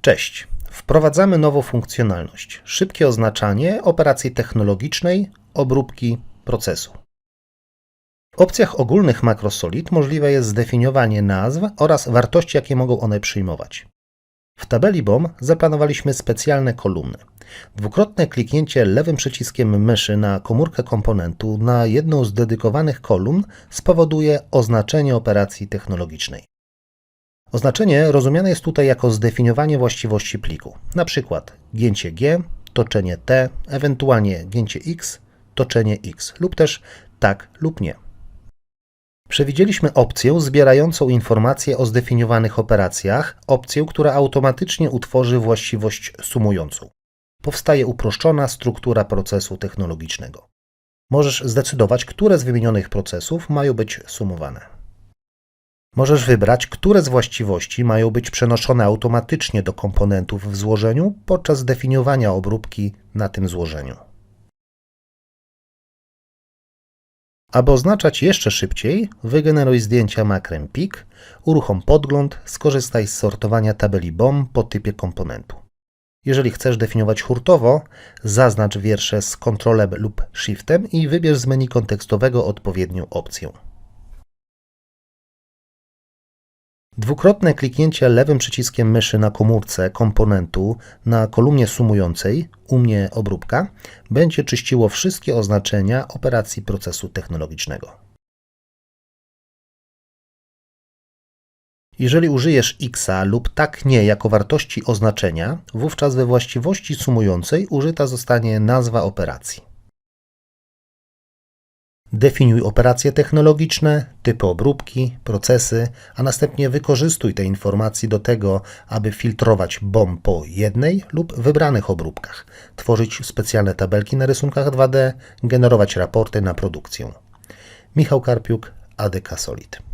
Cześć. Wprowadzamy nową funkcjonalność. Szybkie oznaczanie operacji technologicznej, obróbki procesu. W opcjach ogólnych Macrosolid możliwe jest zdefiniowanie nazw oraz wartości, jakie mogą one przyjmować. W tabeli BOM zaplanowaliśmy specjalne kolumny. Dwukrotne kliknięcie lewym przyciskiem myszy na komórkę komponentu na jedną z dedykowanych kolumn spowoduje oznaczenie operacji technologicznej. Oznaczenie rozumiane jest tutaj jako zdefiniowanie właściwości pliku, np. gięcie G, toczenie T, ewentualnie gięcie X, toczenie X lub też tak lub nie. Przewidzieliśmy opcję zbierającą informacje o zdefiniowanych operacjach, opcję, która automatycznie utworzy właściwość sumującą. Powstaje uproszczona struktura procesu technologicznego. Możesz zdecydować, które z wymienionych procesów mają być sumowane. Możesz wybrać, które z właściwości mają być przenoszone automatycznie do komponentów w złożeniu podczas definiowania obróbki na tym złożeniu. Aby oznaczać jeszcze szybciej, wygeneruj zdjęcia makrem PIK, uruchom podgląd, skorzystaj z sortowania tabeli BOM po typie komponentu. Jeżeli chcesz definiować hurtowo, zaznacz wiersze z Ctrlem lub Shiftem i wybierz z menu kontekstowego odpowiednią opcję. Dwukrotne kliknięcie lewym przyciskiem myszy na komórce komponentu na kolumnie sumującej, u mnie obróbka, będzie czyściło wszystkie oznaczenia operacji procesu technologicznego. Jeżeli użyjesz x lub tak nie jako wartości oznaczenia, wówczas we właściwości sumującej użyta zostanie nazwa operacji. Definiuj operacje technologiczne, typy obróbki, procesy, a następnie wykorzystuj te informacje do tego, aby filtrować BOM po jednej lub wybranych obróbkach, tworzyć specjalne tabelki na rysunkach 2D, generować raporty na produkcję. Michał Karpiuk, ADK Solid.